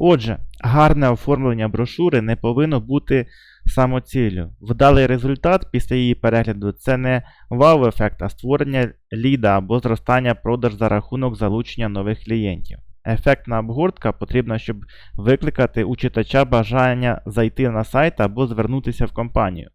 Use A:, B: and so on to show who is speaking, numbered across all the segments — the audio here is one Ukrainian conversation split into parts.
A: Отже, гарне оформлення брошури не повинно бути самоціллю. Вдалий результат після її перегляду це не вау-ефект, а створення ліда або зростання продаж за рахунок залучення нових клієнтів. Ефектна обгортка потрібна, щоб викликати у читача бажання зайти на сайт або звернутися в компанію.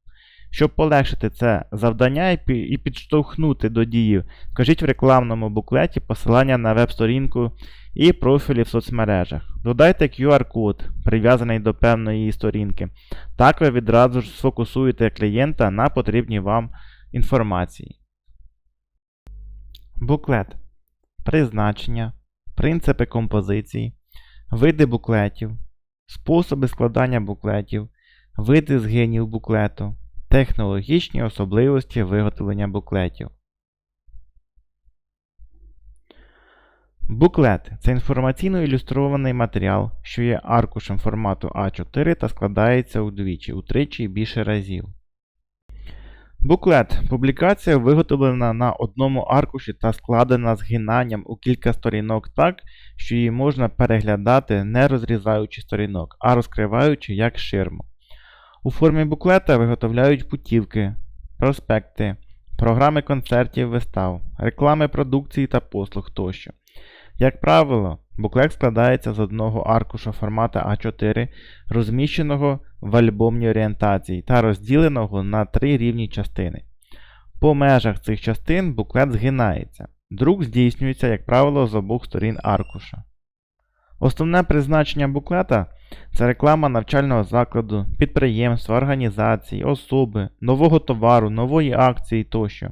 A: Щоб полегшити це завдання і підштовхнути до дії, вкажіть в рекламному буклеті посилання на веб-сторінку і профілі в соцмережах. Додайте QR-код, прив'язаний до певної сторінки. Так ви відразу ж сфокусуєте клієнта на потрібній вам інформації. Буклет. Призначення, принципи композиції, види буклетів, способи складання буклетів, види згинів буклету, технологічні особливості виготовлення буклетів. Буклет це інформаційно ілюстрований матеріал, що є аркушем формату А4 та складається удвічі, утричі і більше разів. Буклет публікація виготовлена на одному аркуші та складена згинанням у кілька сторінок так, що її можна переглядати не розрізаючи сторінок, а розкриваючи як ширму. У формі буклета виготовляють путівки, проспекти, програми концертів вистав, реклами продукції та послуг тощо. Як правило, буклет складається з одного аркуша формата А4, розміщеного в альбомній орієнтації та розділеного на три рівні частини. По межах цих частин буклет згинається. Друк здійснюється, як правило, з обох сторін аркуша. Основне призначення буклета це реклама навчального закладу, підприємства, організації, особи, нового товару, нової акції тощо.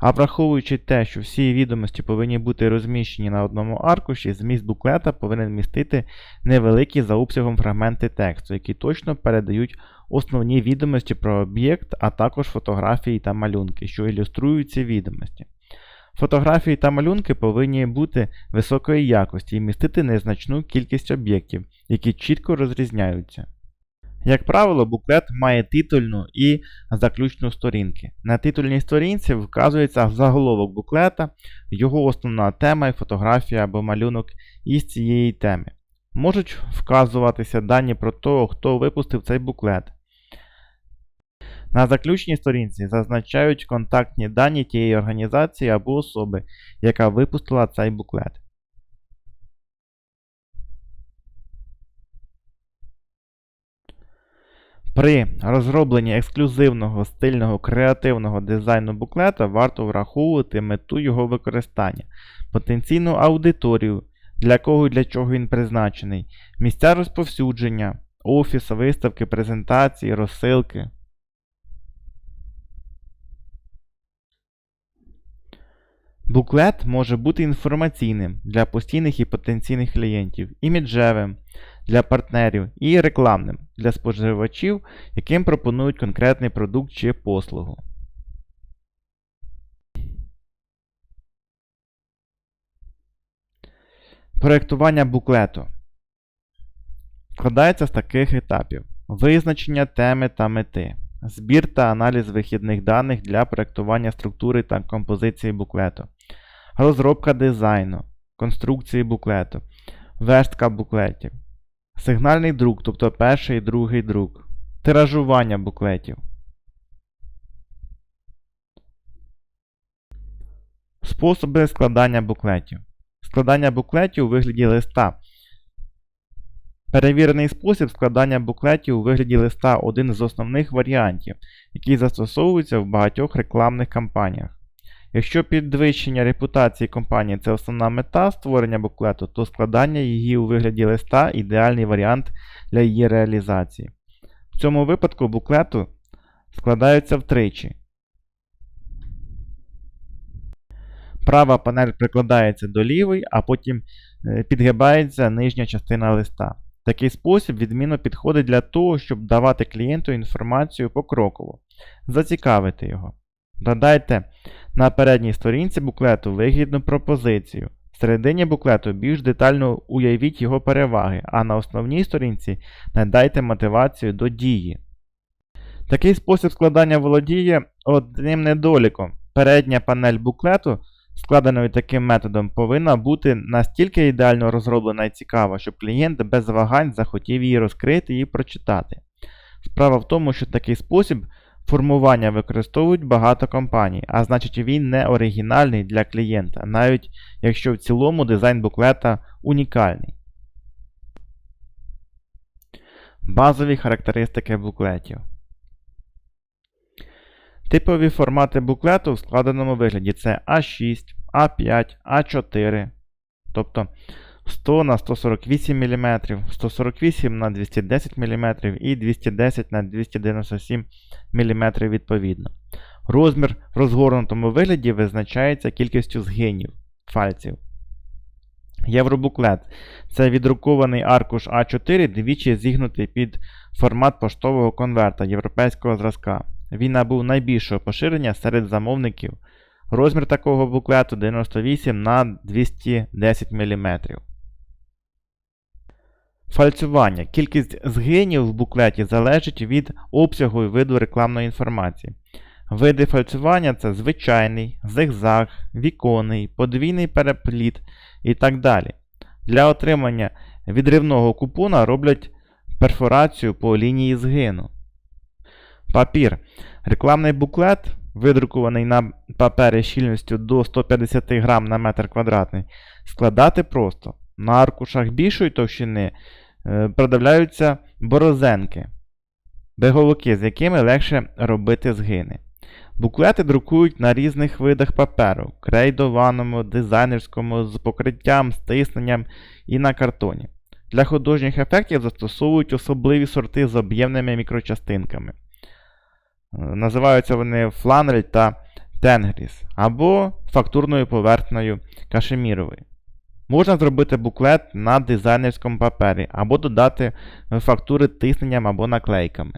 A: А враховуючи те, що всі відомості повинні бути розміщені на одному аркуші, зміст буклета повинен містити невеликі за обсягом фрагменти тексту, які точно передають основні відомості про об'єкт, а також фотографії та малюнки, що ілюструють ці відомості. Фотографії та малюнки повинні бути високої якості і містити незначну кількість об'єктів, які чітко розрізняються. Як правило, буклет має титульну і заключну сторінки. На титульній сторінці вказується заголовок буклета, його основна тема і фотографія або малюнок із цієї теми. Можуть вказуватися дані про того, хто випустив цей буклет. На заключній сторінці зазначають контактні дані тієї організації або особи, яка випустила цей буклет. При розробленні ексклюзивного стильного креативного дизайну буклета варто враховувати мету його використання, потенційну аудиторію, для кого і для чого він призначений, місця розповсюдження, офіс, виставки, презентації, розсилки. Буклет може бути інформаційним для постійних і потенційних клієнтів, іміджевим для партнерів і рекламним для споживачів, яким пропонують конкретний продукт чи послугу. Проєктування буклету. Складається з таких етапів: визначення теми та мети, збір та аналіз вихідних даних для проєктування структури та композиції буклету, розробка дизайну, конструкції буклету, верстка буклетів, сигнальний друк, тобто перший і другий друк, тиражування буклетів. Способи складання буклетів. Складання буклетів у вигляді листа. Перевірений спосіб складання буклетів у вигляді листа один з основних варіантів, який застосовується в багатьох рекламних кампаніях. Якщо підвищення репутації компанії це основна мета створення буклету, то складання її у вигляді листа ідеальний варіант для її реалізації. В цьому випадку буклету складаються втричі. Права панель прикладається до лівої, а потім е, підгибається нижня частина листа. Такий спосіб відмінно підходить для того, щоб давати клієнту інформацію покроково, зацікавити його. Додайте на передній сторінці буклету вигідну пропозицію. В середині буклету більш детально уявіть його переваги, а на основній сторінці надайте мотивацію до дії. Такий спосіб складання володіє одним недоліком. Передня панель буклету складеною таким методом, повинна бути настільки ідеально розроблена і цікава, щоб клієнт без вагань захотів її розкрити і прочитати. Справа в тому, що такий спосіб формування використовують багато компаній, а значить він не оригінальний для клієнта, навіть якщо в цілому дизайн буклета унікальний. Базові характеристики буклетів. Типові формати буклету в складеному вигляді це А6, А5, А4, тобто 100 на 148 мм, 148 на 210 мм і 210 на 297 мм відповідно. Розмір в розгорнутому вигляді визначається кількістю згинів фальців. Євробуклет це віддрукований аркуш А4, двічі зігнутий під формат поштового конверта європейського зразка. Він набув найбільшого поширення серед замовників. Розмір такого буклету 98 на 210 мм. Фальцювання. Кількість згинів в буклеті залежить від обсягу і виду рекламної інформації. Види фальцювання це звичайний, зигзаг, віконний, подвійний перепліт і так далі. Для отримання відривного купона роблять перфорацію по лінії згину. Папір. Рекламний буклет, видрукований на папері щільністю до 150 грам на метр квадратний, складати просто. На аркушах більшої товщини е, продавляються борозенки, беговики, з якими легше робити згини. Буклети друкують на різних видах паперу крейдованому, дизайнерському, з покриттям, стисненням і на картоні. Для художніх ефектів застосовують особливі сорти з об'ємними мікрочастинками. Називаються вони фланель та тенгріс, або фактурною поверхнею кашемірової. Можна зробити буклет на дизайнерському папері, або додати фактури тисненням або наклейками.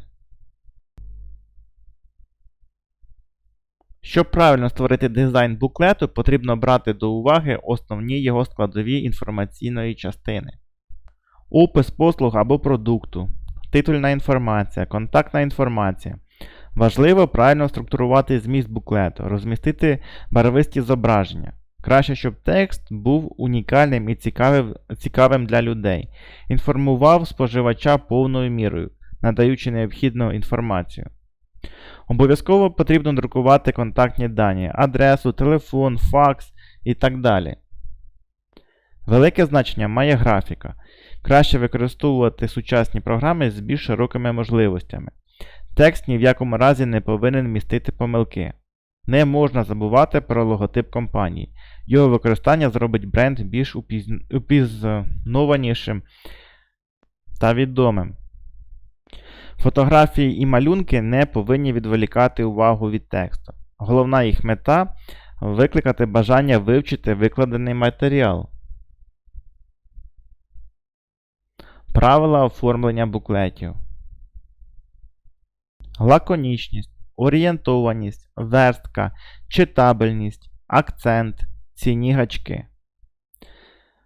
A: Щоб правильно створити дизайн буклету, потрібно брати до уваги основні його складові інформаційної частини. Опис послуг або продукту, титульна інформація, контактна інформація. Важливо правильно структурувати зміст буклету, розмістити барвисті зображення. Краще, щоб текст був унікальним і цікавим, цікавим для людей, інформував споживача повною мірою, надаючи необхідну інформацію. Обов'язково потрібно друкувати контактні дані, адресу, телефон, факс і так далі. Велике значення має графіка. Краще використовувати сучасні програми з більш широкими можливостями. Текст ні в якому разі не повинен містити помилки. Не можна забувати про логотип компанії. Його використання зробить бренд більш упізнованішим та відомим. Фотографії і малюнки не повинні відволікати увагу від тексту. Головна їх мета викликати бажання вивчити викладений матеріал. Правила оформлення буклетів. Лаконічність, орієнтованість, верстка, читабельність, акцент, цінні гачки.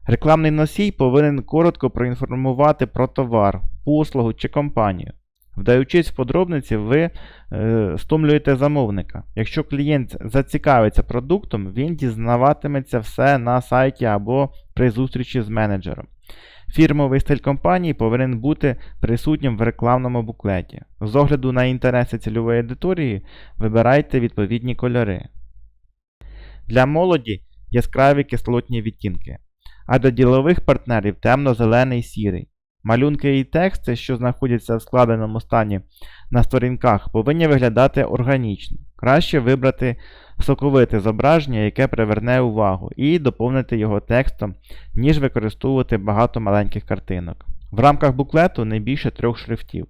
A: Рекламний носій повинен коротко проінформувати про товар, послугу чи компанію. Вдаючись в подробниці, ви е, стомлюєте замовника. Якщо клієнт зацікавиться продуктом, він дізнаватиметься все на сайті або при зустрічі з менеджером. Фірмовий стиль компанії повинен бути присутнім в рекламному буклеті. З огляду на інтереси цільової аудиторії вибирайте відповідні кольори. Для молоді яскраві кислотні відтінки, а для ділових партнерів темно-зелений сірий. Малюнки і тексти, що знаходяться в складеному стані на сторінках, повинні виглядати органічно. Краще вибрати соковите зображення, яке приверне увагу, і доповнити його текстом, ніж використовувати багато маленьких картинок. В рамках буклету не більше трьох шрифтів.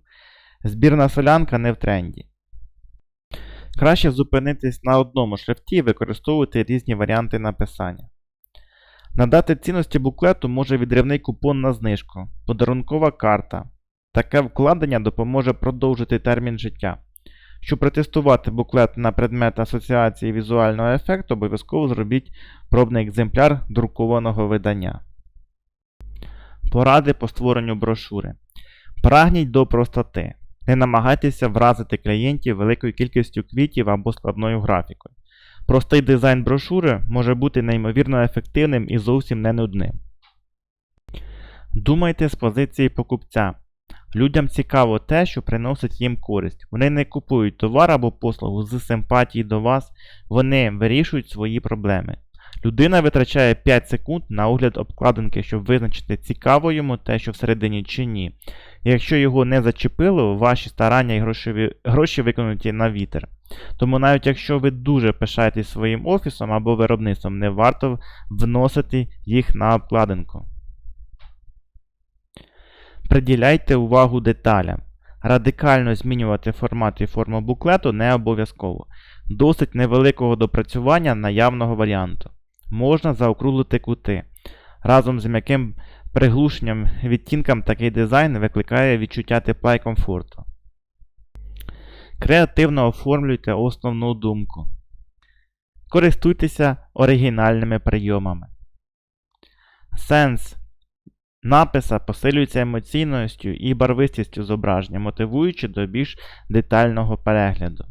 A: Збірна солянка не в тренді. Краще зупинитись на одному шрифті і використовувати різні варіанти написання. Надати цінності буклету може відривний купон на знижку, подарункова карта. Таке вкладення допоможе продовжити термін життя. Щоб протестувати буклет на предмет асоціації візуального ефекту, обов'язково зробіть пробний екземпляр друкованого видання. Поради по створенню брошури. Прагніть до простоти. Не намагайтеся вразити клієнтів великою кількістю квітів або складною графікою. Простий дизайн брошури може бути неймовірно ефективним і зовсім не нудним. Думайте з позиції покупця. Людям цікаво те, що приносить їм користь. Вони не купують товар або послугу з симпатії до вас, вони вирішують свої проблеми. Людина витрачає 5 секунд на огляд обкладинки, щоб визначити, цікаво йому те, що всередині чи ні. Якщо його не зачепило, ваші старання і грошові, гроші виконуті на вітер. Тому навіть якщо ви дуже пишаєтесь своїм офісом або виробництвом, не варто вносити їх на обкладинку. Приділяйте увагу деталям. Радикально змінювати формат і форму буклету не обов'язково. Досить невеликого допрацювання наявного варіанту. Можна заокруглити кути. Разом з м'яким приглушенням відтінкам такий дизайн викликає відчуття тепла і комфорту. Креативно оформлюйте основну думку. Користуйтеся оригінальними прийомами. Сенс написа посилюється емоційністю і барвистістю зображення, мотивуючи до більш детального перегляду.